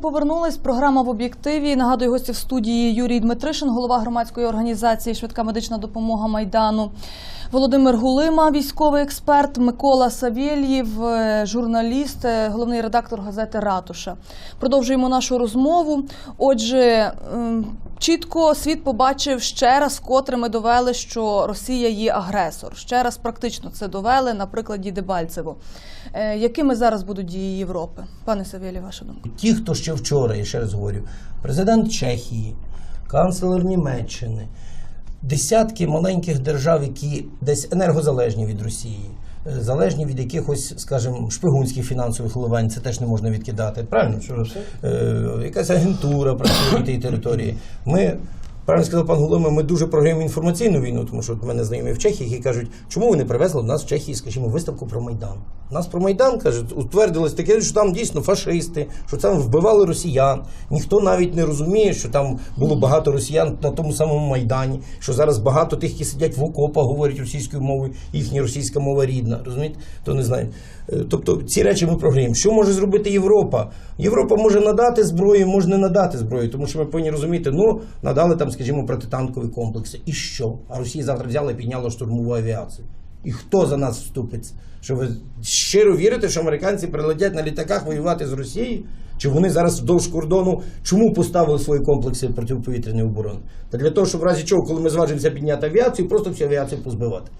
Повернулись. Програма в об'єктиві. Нагадую, гості в студії Юрій Дмитришин, голова громадської організації Швидка медична допомога Майдану. Володимир Гулима, військовий експерт, Микола Савєльєв, е, журналіст, е, головний редактор газети Ратуша. Продовжуємо нашу розмову. Отже, чітко світ побачив ще раз, котре ми довели, що Росія є агресор. Ще раз практично це довели на прикладі Дебальцево. Е, Якими зараз будуть дії Європи? Пане Савєлєв, ваша думка? Ті, хто ще вчора, я ще раз говорю, президент Чехії, канцлер Німеччини, десятки маленьких держав, які десь енергозалежні від Росії, е, залежні від якихось, скажімо, шпигунських фінансових вливань, це теж не можна відкидати. Правильно? Що е, якась агентура працює на тій території. Ми. Правильно сказав пан Гулима, ми дуже програємо інформаційну війну, тому що в мене знайомі в Чехії, які кажуть, чому ви не привезли в нас в Чехії, скажімо, виставку про Майдан. У нас про Майдан кажуть, утвердилось таке, що там дійсно фашисти, що там вбивали росіян. Ніхто навіть не розуміє, що там було багато росіян на тому самому Майдані, що зараз багато тих, які сидять в окопах, говорять російською мовою, їхня російська мова рідна. Розумієте? То не знаю. Е, Тобто ці речі ми програємо. Що може зробити Європа? Європа може надати зброю, може не надати зброю, тому що ми повинні розуміти, ну надали там, скажімо, протитанкові комплекси. І що? А Росія завтра взяла і підняла штурмову авіацію. І хто за нас вступиться? Що ви щиро вірите, що американці прилетять на літаках воювати з Росією? Чи вони зараз вдовж кордону чому поставили свої комплекси протиповітряної оборони? Та для того, щоб в разі чого, коли ми зважимося підняти авіацію, просто всю авіацію позбивати.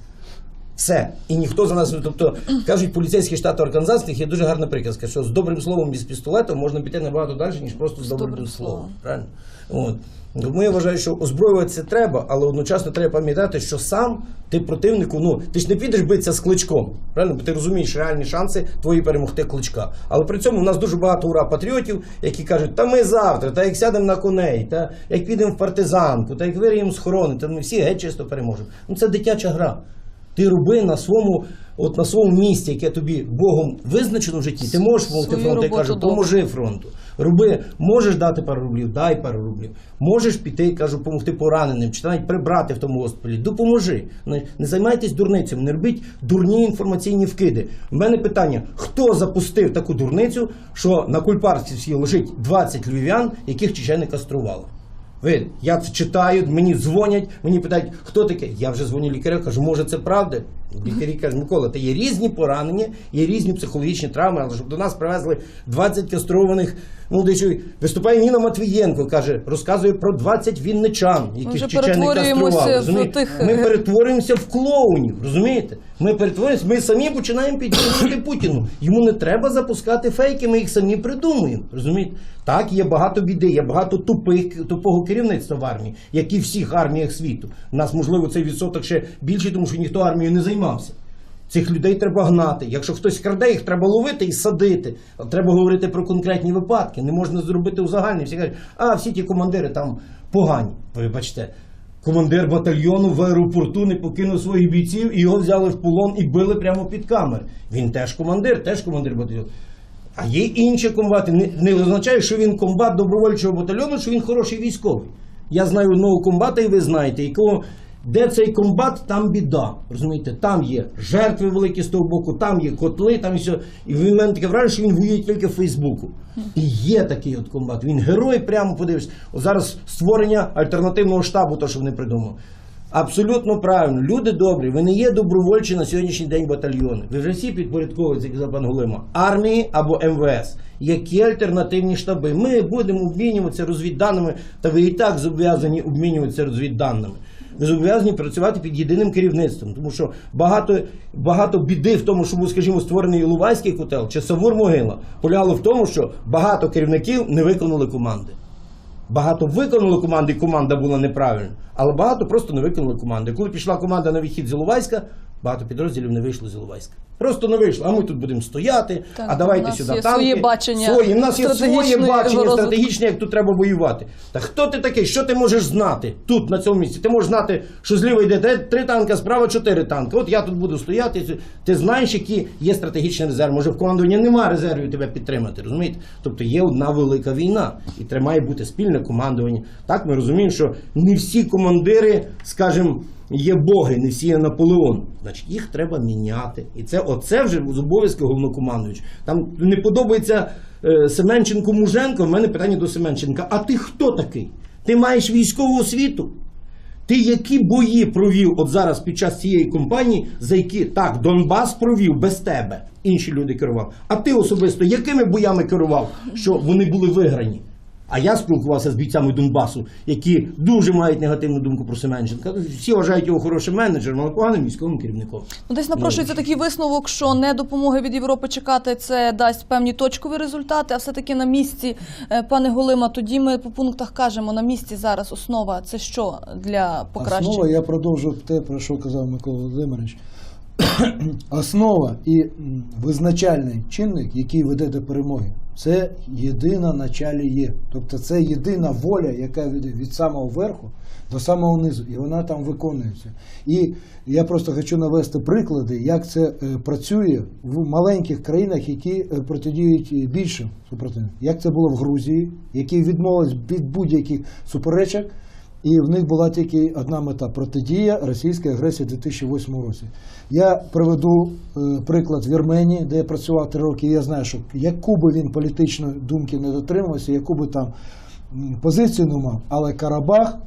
Все. І ніхто за нас. Тобто, кажуть, поліцейський штат Арканзас, є дуже гарна приказка, що з добрим словом і з пістолетом можна піти набагато далі, ніж просто з добрим, добрим словом. словом. Правильно? От. Тому я вважаю, що озброюватися треба, але одночасно треба пам'ятати, що сам ти противнику, ну ти ж не підеш битися з кличком. Правильно? Бо ти розумієш реальні шанси твої перемогти кличка. Але при цьому у нас дуже багато ура патріотів, які кажуть, та ми завтра, та як сядемо на коней, та як підемо в партизанку, та як виріємо схорони, та ми всі геть чисто переможемо. Ну це дитяча гра. Ти роби на своєму, от на своєму місці, яке тобі Богом визначено в житті. Ти можеш допомогти фронту, я роботу кажу, поможи фронту. Роби, можеш дати пару рублів, дай пару рублів. Можеш піти, кажу, допомогти пораненим, чи навіть прибрати в тому госпіталі. Допоможи. Не, не займайтесь дурницями, не робіть дурні інформаційні вкиди. У мене питання: хто запустив таку дурницю, що на Кульпарській лежить 20 львів'ян, яких чечени кастрували? Ви, я це читаю, мені дзвонять, мені питають, хто таке? Я вже дзвоню лікарю, кажу, може це правда? Лікарі кажуть, Микола, та є різні поранення, є різні психологічні травми, але щоб до нас привезли 20 кастрованих молодичів. Виступає Ніна Матвієнко, каже, розказує про 20 вінничан, яких вже чечени кастрували. в тих- Ми перетворюємося в клоунів, розумієте? Ми перетворюємося, ми самі починаємо підтримувати Путіну. Йому не треба запускати фейки, ми їх самі придумуємо. Розумієте? Так, є багато біди, є багато тупих, тупого керівництва в армії, як і в всіх арміях світу. У нас, можливо, цей відсоток ще більший, тому що ніхто армією не займався. Цих людей треба гнати. Якщо хтось краде, їх треба ловити і садити. Треба говорити про конкретні випадки. Не можна зробити узагальні. Всі кажуть, а всі ті командири там погані. Вибачте. Командир батальйону в аеропорту не покинув своїх бійців і його взяли в полон і били прямо під камер. Він теж командир, теж командир батальйону. А є інші комбати. Не, означає, що він комбат добровольчого батальйону, що він хороший військовий. Я знаю одного комбата, і ви знаєте, якого. Де цей комбат, там біда. Розумієте, там є жертви великі з того боку, там є котли, там і все. І в мене таке враження, що він воює тільки в Фейсбуку. І є такий от комбат. Він герой, прямо подивишся. От зараз створення альтернативного штабу, то що вони придумали. Абсолютно правильно. Люди добрі, ви не є добровольчі на сьогоднішній день батальйони. Ви вже всі підпорядковуєте, як казав пан Голима, армії або МВС. Які альтернативні штаби? Ми будемо обмінюватися розвідданими, та ви і так зобов'язані обмінюватися розвідданими. Ви зобов'язані працювати під єдиним керівництвом, тому що багато, багато біди в тому, що був, скажімо, створений Луванський котел чи Савур Могила, полягало в тому, що багато керівників не виконали команди. Багато виконали команди, і команда була неправильна, але багато просто не виконали команди. Коли пішла команда на вихід з Іловайська, багато підрозділів не вийшло з Іловайська. Просто не вийшло. А ми тут будемо стояти. Так, а давайте сюди танки. своє бачення Свої. У нас є своє бачення розвитку. стратегічне, як тут треба воювати. Та хто ти такий? Що ти можеш знати тут, на цьому місці? Ти можеш знати, що зліва йде три, три танка, справа чотири танки. От я тут буду стояти. Ти знаєш, які є стратегічні резерви. Може, в командуванні немає резервів тебе підтримати, розумієте? Тобто є одна велика війна, і треба має бути спільне командування. Так ми розуміємо, що не всі командири, скажімо, є боги, не всі є Наполеон. Значить, їх треба міняти. І це оце вже з обов'язки головнокомандуючого. Там не подобається е, Семенченко Муженко. В мене питання до Семенченка. А ти хто такий? Ти маєш військову освіту? Ти які бої провів от зараз під час цієї кампанії, за які так Донбас провів без тебе, інші люди керував. А ти особисто якими боями керував, що вони були виграні? А я спілкувався з бійцями Донбасу, які дуже мають негативну думку про Семенченка. Всі вважають його хорошим менеджером, але поганим військовим керівником. Ну, десь напрошується такий висновок, що не допомоги від Європи чекати це дасть певні точкові результати, а все-таки на місці, е, пане Голима, тоді ми по пунктах кажемо, на місці зараз основа це що для покращення? Основа, я продовжу те, про що казав Микола Володимирович. Основа і визначальний чинник, який веде до перемоги, це єдина началі є. Тобто це єдина воля, яка від, від самого верху до самого низу, і вона там виконується. І я просто хочу навести приклади, як це е, працює в маленьких країнах, які е, протидіють е, більшим супротивникам. Як це було в Грузії, які відмовились від будь-яких суперечок. І в них була тільки одна мета протидія російської агресії у 2008 році. Я приведу е, приклад Вірменії, де я працював три роки. Я знаю, що яку би він політичної думки не дотримувався, яку би там позицію не мав, але Карабах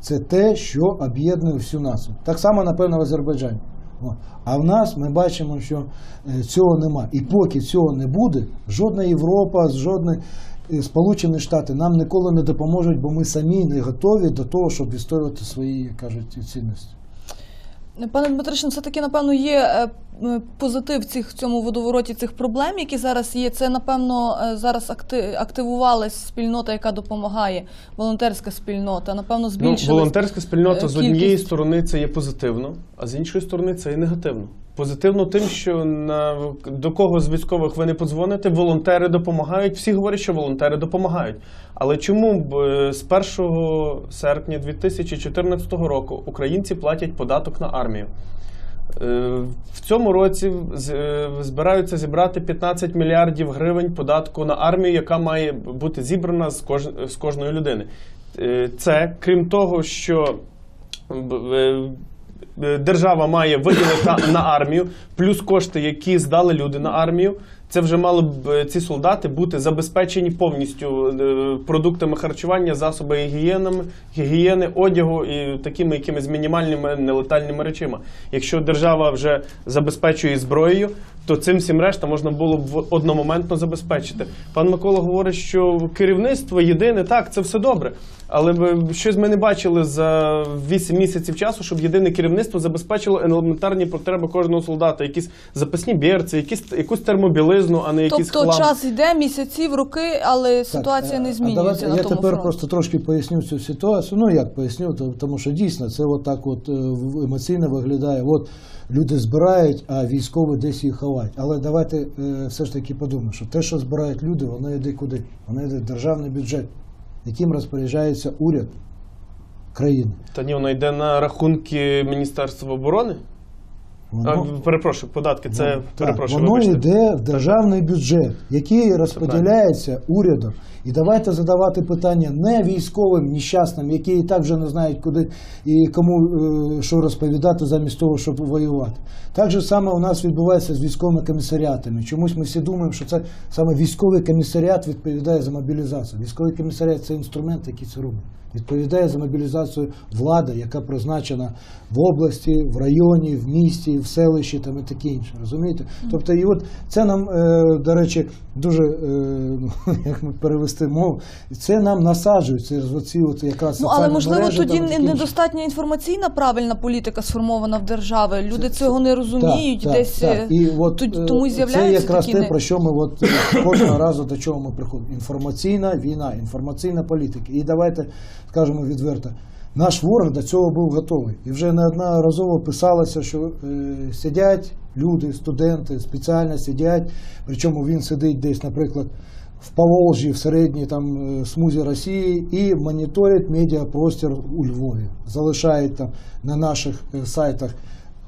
це те, що об'єднує всю націю. Так само, напевно, в Азербайджані. А в нас ми бачимо, що е, цього нема. І поки цього не буде, жодна Європа, жодне е, Сполучені Штати нам ніколи не допоможуть, бо ми самі не готові до того, щоб відстоювати свої, як кажуть, цінності. Пане Дмитришин, все-таки, напевно, є е, е, позитив цих, в цьому водовороті цих проблем, які зараз є. Це, напевно, е, зараз акти, активувалась спільнота, яка допомагає, волонтерська спільнота. Напевно, Ну, волонтерська спільнота з однієї сторони це є позитивно, а з іншої сторони це є негативно. Позитивно тим, що на до кого з військових ви не подзвоните, волонтери допомагають. Всі говорять, що волонтери допомагають. Але чому б е, з 1 серпня 2014 року українці платять податок на армію? Е, В цьому році е, збираються зібрати 15 мільярдів гривень податку на армію, яка має бути зібрана з, кож... з кожної людини. Це крім того, що держава має виділити на армію, плюс кошти, які здали люди на армію. Це вже мали б е, ці солдати бути забезпечені повністю е, продуктами харчування, засобами гігієнами, гігієни, одягу і такими якимись мінімальними нелетальними речима. Якщо держава вже забезпечує зброєю, то цим всім решта можна було б одномоментно забезпечити. Пан Микола говорить, що керівництво єдине, так, це все добре. Але б щось ми не бачили за 8 місяців часу, щоб єдине керівництво забезпечило елементарні потреби кожного солдата, якісь запасні берці, якісь якусь термобілизну, а не якісь Тобто хлам. час йде, місяців, роки, але ситуація Так, не е, змінюється давайте на я тому тепер фронті. просто трошки поясню цю ситуацію. Ну як поясню, тому що дійсно це от так от е, емоційно виглядає. От люди збирають, а військові десь їх ховають. Але давайте е, все ж таки подумаємо, що те, що збирають люди, воно йде куди? Воно йде в державний бюджет, яким розпоряджається уряд країни. Та ні, воно йде на рахунки Міністерства оборони. Воно- А, перепрошую, податки. Це Ну, перепрошую. Так, воно вибачте. йде в державний бюджет, який розподіляється урядом. І давайте задавати питання не військовим нещасним, які і так вже не знають, куди і кому е, що розповідати замість того, щоб воювати. Так же саме у нас відбувається з військовими комісаріатами. Чомусь ми всі думаємо, що це саме військовий комісаріат відповідає за мобілізацію. Військовий комісаріат це інструмент, який це робить. Відповідає за мобілізацію влада, яка призначена в області, в районі, в місті, в селищі там і таке інше. Розумієте? Тобто, і от це нам, е, до речі, дуже е, ну, як ми перевести мову, це нам насаджують через оці от якраз Ну, але можливо мережі, тоді там, недостатня інформаційна правильна політика сформована в державі. Люди цього не розуміють, Так, десь так, е, так. І от, е, тому і це якраз такі те, не- про що ми от е, кожного разу до чого ми приходимо. Інформаційна війна, інформаційна політика. І давайте скажемо відверто. Наш ворог до цього був готовий. І вже неодноразово писалося, що е, сидять люди, студенти, спеціально сидять, причому він сидить десь, наприклад, в Поволжі, в середній там е, смузі Росії і моніторять медіапростір у Львові. Залишають там на наших е, сайтах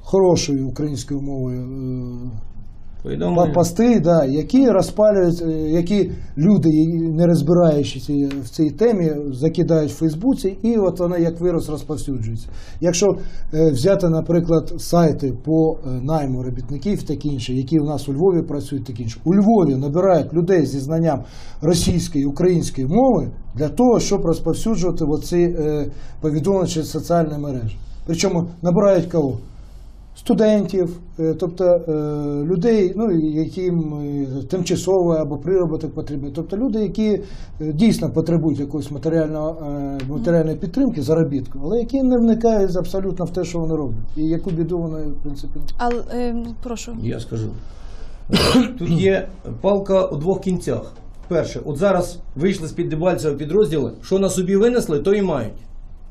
хорошою українською мовою е, Повідомлення. Пости, да, які розпалюють, е, які люди, не розбираючись в цій темі, закидають в Фейсбуці, і от воно як вірус розповсюджується. Якщо е, взяти, наприклад, сайти по е, найму робітників, такі інші, які у нас у Львові працюють, такі інші, у Львові набирають людей зі знанням російської української мови для того, щоб розповсюджувати оці е, повідомлення через соціальні мережі. Причому набирають кого? Студентів, е, тобто е, людей, ну, яким е, тимчасово або приработок потрібні, тобто люди, які дійсно потребують якоїсь матеріального, матеріальної підтримки, заробітку, але які не вникають абсолютно в те, що вони роблять. І яку біду вони, в принципі, Але е, прошу. Я скажу. Тут є палка у двох кінцях. Перше, от зараз вийшли з-під Дебальцева підрозділи, що на собі винесли, то і мають.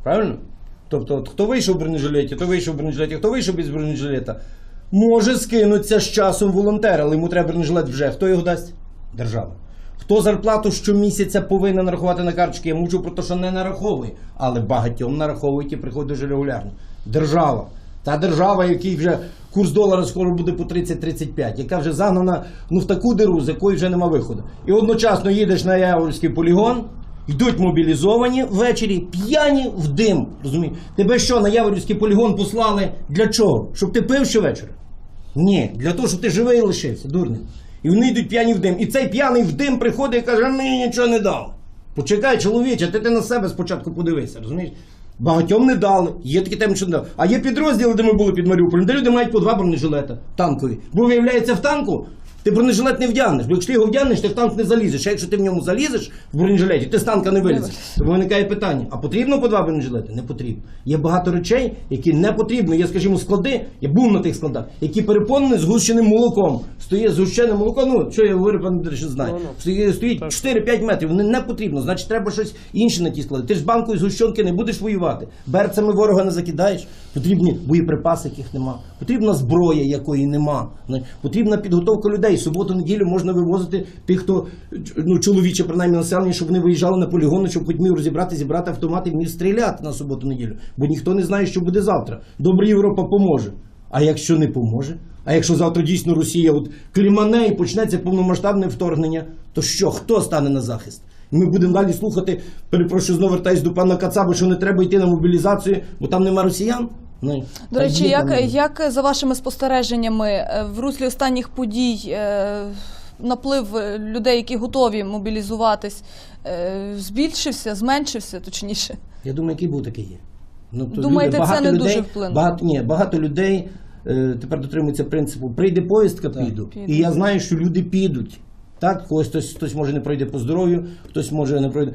Правильно? Тобто, от хто вийшов в бронежилеті, то вийшов в бронежилеті, хто вийшов без бронежилета, може скинутися з часом волонтер, але йому треба бронежилет вже. Хто його дасть? Держава. Хто зарплату щомісяця повинен нарахувати на карточки, я мовчу про те, що не нараховує, але багатьом нараховують і приходить дуже регулярно. Держава. Та держава, який вже курс долара скоро буде по 30-35, яка вже загнана ну, в таку диру, з якої вже нема виходу. І одночасно їдеш на Яворівський полігон, йдуть мобілізовані ввечері, п'яні в дим. Розумієш? Тебе що на Яворівський полігон послали для чого? Щоб ти пив щовечора? Ні, для того, щоб ти живий лишився, дурний. І вони йдуть п'яні в дим. І цей п'яний в дим приходить і каже, мені нічого не дав. Почекай, чоловіче, ти, ти на себе спочатку подивися, розумієш? Багатьом не дали, є такі теми, що не дали. А є підрозділи, де ми були під Маріуполем, де люди мають по два бронежилета танкові. Бо виявляється, в танку ти бронежилет не вдягнеш. Бо якщо ти його вдягнеш, ти в танк не залізеш. А якщо ти в ньому залізеш в бронежилеті, ти з танка не вилізеш. Тому виникає питання: а потрібно по два бронежилети? Не потрібно. Є багато речей, які не потрібно. Є, скажімо, склади, я був на тих складах, які переповнені згущеним молоком. Стоїть згущене молоко, ну що я говорю, пан Дмитро, знає. Ну, ну. Стоїть, стоїть 4-5 метрів, вони не потрібно. Значить, треба щось інше на ті склади. Ти ж з банкою згущенки не будеш воювати. Берцями ворога не закидаєш. Потрібні боєприпаси, яких нема. Потрібна зброя, якої нема. Потрібна підготовка людей. Суботу, неділю можна вивозити тих, хто ну, чоловіче, принаймні населення, щоб вони виїжджали на полігони, щоб хоч міг розібрати, зібрати автомати і міг стріляти на суботу, неділю. Бо ніхто не знає, що буде завтра. Добре, Європа поможе. А якщо не поможе? А якщо завтра дійсно Росія от клімане і почнеться повномасштабне вторгнення, то що? Хто стане на захист? Ми будемо далі слухати, перепрошую, знову вертаюсь до пана Кацаби, що не треба йти на мобілізацію, бо там нема росіян. Ну, До речі, як, як за вашими спостереженнями е, в руслі останніх подій е, наплив людей, які готові мобілізуватись, е, збільшився, зменшився, точніше? Я думаю, який був такий є. Ну, то Думаєте, люди, це не людей, дуже вплинуло? Багато, ні, багато людей е, тепер дотримуються принципу: прийде поїздка, піду. піду. І я знаю, що люди підуть. Так, когось хтось, хтось може не пройде по здоров'ю, хтось може не пройде.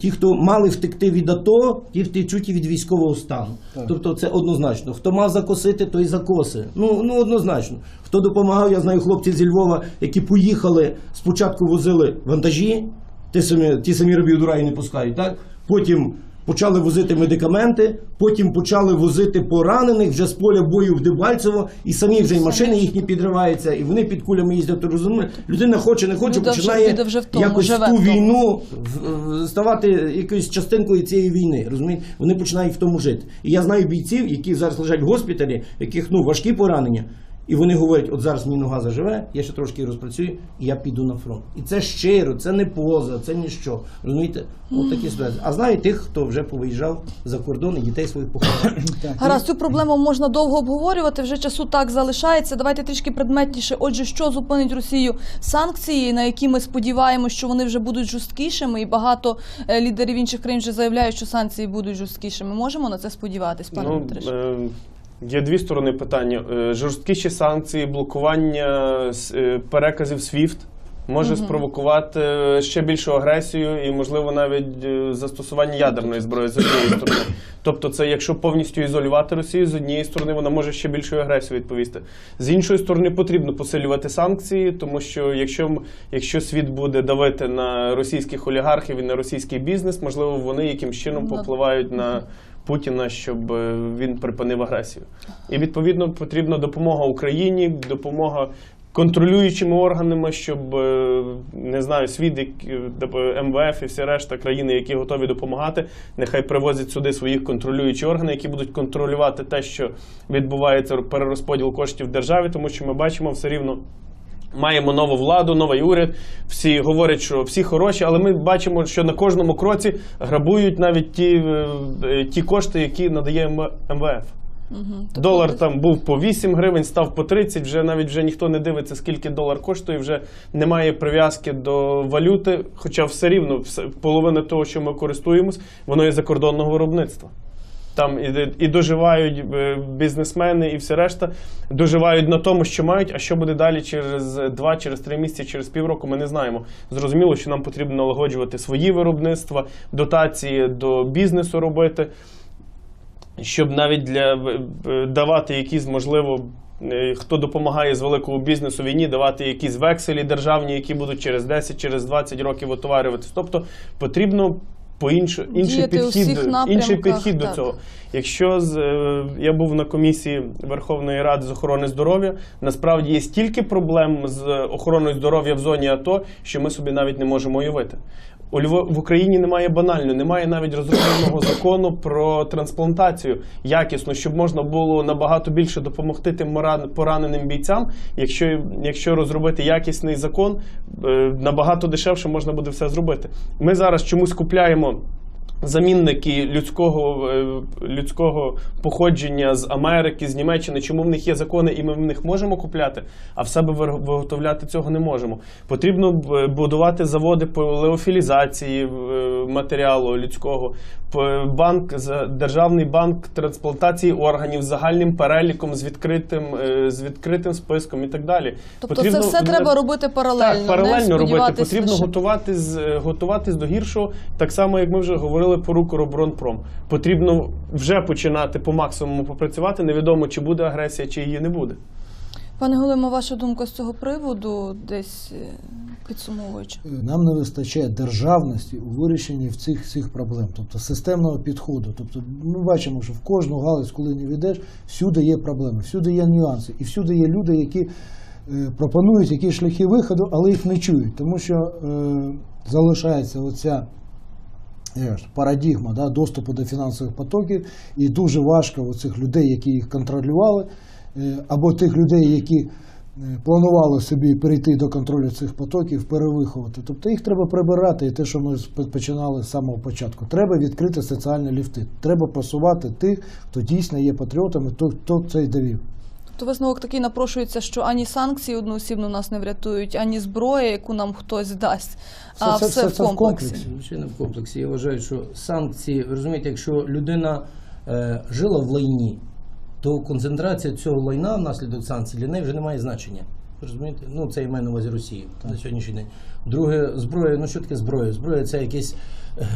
Ті, хто мали втекти від АТО, ті втечуть і від військового стану. Тобто це однозначно. Хто мав закосити, той закоси. Ну, ну однозначно. Хто допомагав, я знаю хлопців зі Львова, які поїхали, спочатку возили вантажі, ті самі, ті самі рабі дураї не пускають, так? Потім почали возити медикаменти, потім почали возити поранених вже з поля бою в Дебальцево, і самі вже й машини їхні підриваються, і вони під кулями їздять. Розумієте, людина хоче, не хоче, вже- починає вже в тому, якось живе ту в тому. війну ставати якоюсь частинкою цієї війни. Розумієте? Вони починають в тому жити. І я знаю бійців, які зараз лежать в госпіталі, яких ну важкі поранення. І вони говорять, от зараз мені нога заживе, я ще трошки розпрацюю, і я піду на фронт. І це щиро, це не поза, це ніщо. Розумієте? От такі ситуації. А знаю тих, хто вже повиїжджав за кордон і дітей своїх поховав. Гаразд, цю проблему можна довго обговорювати. Вже часу так залишається. Давайте трішки предметніше. Отже, що зупинить Росію санкції, на які ми сподіваємося, що вони вже будуть жорсткішими, і багато е, лідерів інших країн вже заявляють, що санкції будуть жорсткішими. Можемо на це сподіватись, пане Ну, Дмитриш? е, є дві сторони питання. Е, Жорсткіші санкції, блокування е, переказів SWIFT може спровокувати е, ще більшу агресію і, можливо, навіть застосування ядерної зброї з однієї сторони. Тобто, це якщо повністю ізолювати Росію, з однієї сторони вона може ще більшою агресією відповісти. З іншої сторони, потрібно посилювати санкції, тому що якщо, якщо світ буде давити на російських олігархів і на російський бізнес, можливо, вони якимсь чином Ну, попливають на. Путіна, щоб е, він припинив агресію. І відповідно потрібна допомога Україні, допомога контролюючими органами, щоб е, не знаю, світ, е, доп- МВФ і всі решта країни, які готові допомагати, нехай привозять сюди своїх контролюючі органи, які будуть контролювати те, що відбувається перерозподіл коштів в державі, тому що ми бачимо все рівно. Маємо нову владу, новий уряд. Всі говорять, що всі хороші, але ми бачимо, що на кожному кроці грабують навіть ті, е, ті кошти, які надає МВФ. Тобто Долар там був по 8 гривень, став по 30, вже навіть вже ніхто не дивиться, скільки долар коштує, вже немає прив'язки до валюти, хоча все рівно половина того, що ми користуємось, воно є закордонного виробництва. Там і, і доживають е, бізнесмени і все решта, доживають на тому, що мають, а що буде далі через 2, через 3 місяці, через півроку, ми не знаємо. Зрозуміло, що нам потрібно налагоджувати свої виробництва, дотації до бізнесу робити щоб навіть для е, давати якісь, можливо, е, хто допомагає з великого бізнесу війні, давати якісь векселі державні, які будуть через 10, через 20 років отоварюватися. Тобто потрібно по іншу, інший підхід, інший підхід до цього. Якщо з, е, я був на комісії Верховної Ради з охорони здоров'я, насправді є стільки проблем з охороною здоров'я в зоні АТО, що ми собі навіть не можемо уявити. У Львові в Україні немає банально, немає навіть розробленого закону про трансплантацію якісно, щоб можна було набагато більше допомогти тим пораненим бійцям. Якщо, якщо розробити якісний закон, е, набагато дешевше можна буде все зробити. Ми зараз чомусь купляємо. Замінники людського, е, людського походження з Америки, з Німеччини, чому в них є закони, і ми в них можемо купляти, а в себе виготовляти цього не можемо. Потрібно б- будувати заводи по леофілізації е, матеріалу людського, банк державний банк трансплантації органів з загальним переліком, з відкритим, е, з відкритим списком і так далі. Тобто це все треба робити паралельно. Так, паралельно робити. Потрібно лише- готуватись, готуватись до гіршого, так само, як ми вже говорили про Укроборонпром. Потрібно вже починати по максимуму попрацювати. Невідомо, чи буде агресія, чи її не буде. Пане Голимо, ваша думка з цього приводу, десь е, підсумовуючи. Нам не вистачає державності у вирішенні в цих проблем, тобто системного підходу. Тобто ми бачимо, що в кожну галузь, коли не ведеш, всюди є проблеми, всюди є нюанси, і всюди є люди, які е, пропонують якісь шляхи виходу, але їх не чують, тому що е, залишається оця. Парадігма да, доступу до фінансових потоків, і дуже важко у цих людей, які їх контролювали, е, або тих людей, які е, планували собі перейти до контролю цих потоків, перевиховати. Тобто їх треба прибирати, і те, що ми починали з самого початку. Треба відкрити соціальні ліфти. Треба просувати тих, хто дійсно є патріотами, хто, хто це й довів. То висновок такий напрошується, що ані санкції одноосібно нас не врятують, ані зброя, яку нам хтось дасть, а Це- все це- в це в комплексі. комплексі. Звичайно, в комплексі. Я вважаю, що санкції, розумієте, якщо людина е, жила в лайні, то концентрація цього лайна внаслідок санкцій для неї вже не має значення. Розумієте? Ну, це я маю на увазі Росії на сьогоднішній день. Друге, зброя, ну що таке зброя? Зброя це якесь. е,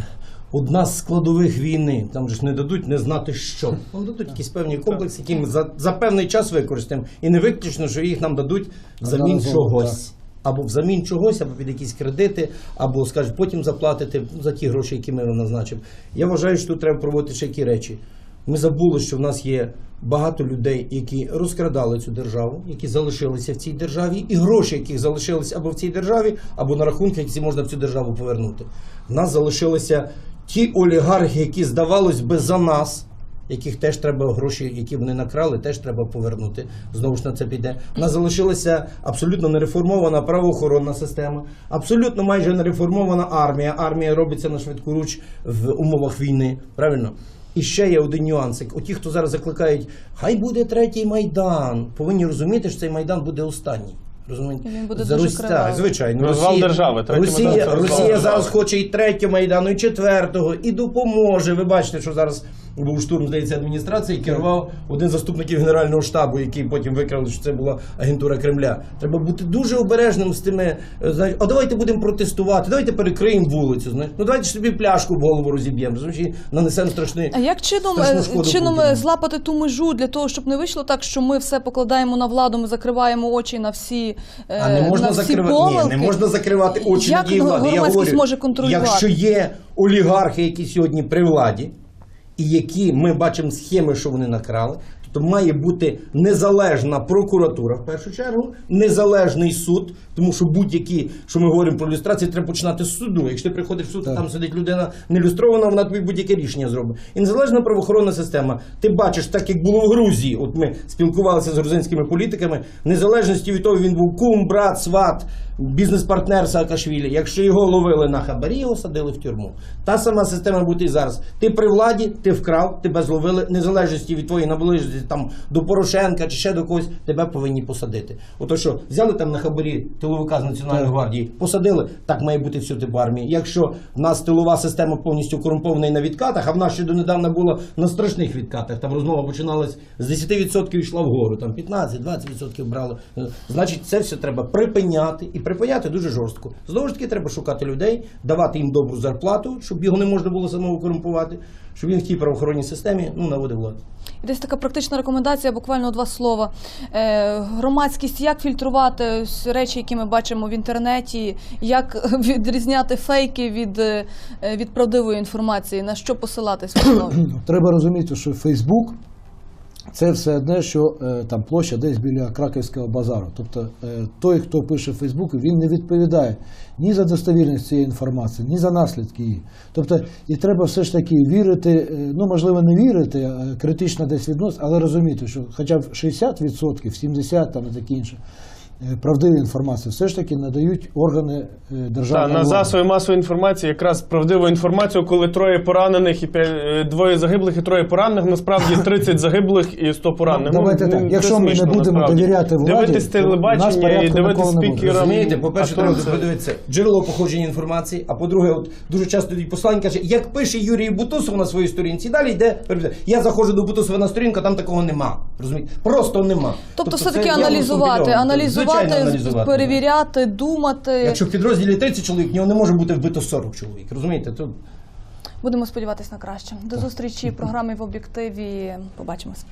Одна з складових війни, там же ж не дадуть не знати що. Нам дадуть якісь певні комплекси, які ми за, за певний час використаємо. І не виключно, що їх нам дадуть взамін чогось або взамін чогось, або під якісь кредити, або скажуть, потім заплатити за ті гроші, які ми назначимо. Я вважаю, що тут треба проводити ще які речі. Ми забули, що в нас є багато людей, які розкрадали цю державу, які залишилися в цій державі, і гроші, яких залишилися або в цій державі, або на рахунки, які можна в цю державу повернути. В нас залишилися ті олігархи, які здавалось би за нас яких теж треба гроші, які вони накрали, теж треба повернути. Знову ж на це піде. У нас залишилася абсолютно нереформована правоохоронна система, абсолютно майже нереформована армія. Армія робиться на швидку руч в умовах війни. Правильно? І ще є один нюансик. Оті, хто зараз закликають, хай буде третій майдан, повинні розуміти, що цей майдан буде останній. Розумієте? Він буде За дуже кривавий. Так, звичайно. Розвал держави. Третій Росія, майдан це розвал Росія держави. зараз хоче і третього майдану, і четвертого, і допоможе. Ви бачите, що зараз був штурм, здається, адміністрації, керував один з заступників Генерального штабу, який потім викрали, що це була агентура Кремля. Треба бути дуже обережним з тими. е, знаєш, а давайте будемо протестувати, давайте перекриємо вулицю. Знаєш. Ну давайте ж собі пляшку в голову розіб'ємо. і нанесемо страшний. А як чином, е, чином Путіну. е, злапати ту межу для того, щоб не вийшло так, що ми все покладаємо на владу, ми закриваємо очі на всі, А не можна закривати. Ні, не можна закривати очі на влади. Я говорю, може контролювати? Якщо є олігархи, які сьогодні при владі, і які ми бачимо схеми, що вони накрали, то то має бути незалежна прокуратура в першу чергу, незалежний суд, тому що будь-які, що ми говоримо про люстрацію, треба починати з суду. Якщо ти приходиш в суд, Так. там сидить людина не люстрована, вона тобі будь-яке рішення зробить. І незалежна правоохоронна система. Ти бачиш, так як було в Грузії. От ми спілкувалися з грузинськими політиками, в незалежності від того, він був кум, брат, сват, бізнес-партнер Саакашвілі. Якщо його ловили на хабарі, його садили в тюрму. Та сама система буде і зараз. Ти при владі, ти вкрав, тебе зловили, незалежності від твоєї наближеності там до Порошенка чи ще до когось, тебе повинні посадити. Ото що взяли там на хабарі тиловика з Національної гвардії, посадили, так має бути всю типу армії. Якщо в нас тилова система повністю корумпована і на відкатах, а в нас ще донедавна була на страшних відкатах. Там розмова починалась з 10% йшла вгору, там 15-20% брали. Значить, це все треба припиняти і припиняти дуже жорстко. Знову ж таки, треба шукати людей, давати їм добру зарплату, щоб його не можна було самого корумпувати, щоб він в тій правоохоронній системі ну, наводив владу. І десь така практична рекомендація, буквально два слова. Е, громадськість, як фільтрувати речі, які ми бачимо в інтернеті, як відрізняти фейки від, е, від правдивої інформації, на що посилатись? Треба розуміти, що Фейсбук це все одне, що е, там площа десь біля Краківського базару. Тобто е, той, хто пише в Фейсбуку, він не відповідає ні за достовірність цієї інформації, ні за наслідки її. Тобто, і треба все ж таки вірити, е, ну можливо, не вірити, а критично десь відносити, але розуміти, що хоча б 60%, 70% там і таке інше. Е, Правдиві інформації все ж таки надають органи е, Та, на влади. засоби масової інформації якраз правдиву інформацію, коли троє поранених і е, двоє загиблих і троє поранених, насправді 30 загиблих і 100 поранених. Ну, давайте так, якщо ми не будемо насправді. довіряти владі, дивитись телебачення і дивитись спікерам. Розумієте, то треба це- подивитися джерело походження інформації, а по-друге, от дуже часто йдуть послання каже, як пише Юрій Бутусов на своїй сторінці, далі йде. Я заходжу до Бутусова на сторінку, там такого нема. Розумієте? Просто нема. Тобто, це все-таки явно аналізувати, сумнівно. Аналізувати, аналізувати. перевіряти, думати. Якщо в підрозділі 30 чоловік, в нього не може бути вбито 40 чоловік. Розумієте? То Будемо сподіватися на краще. До зустрічі в програмі в об'єктиві. Побачимось.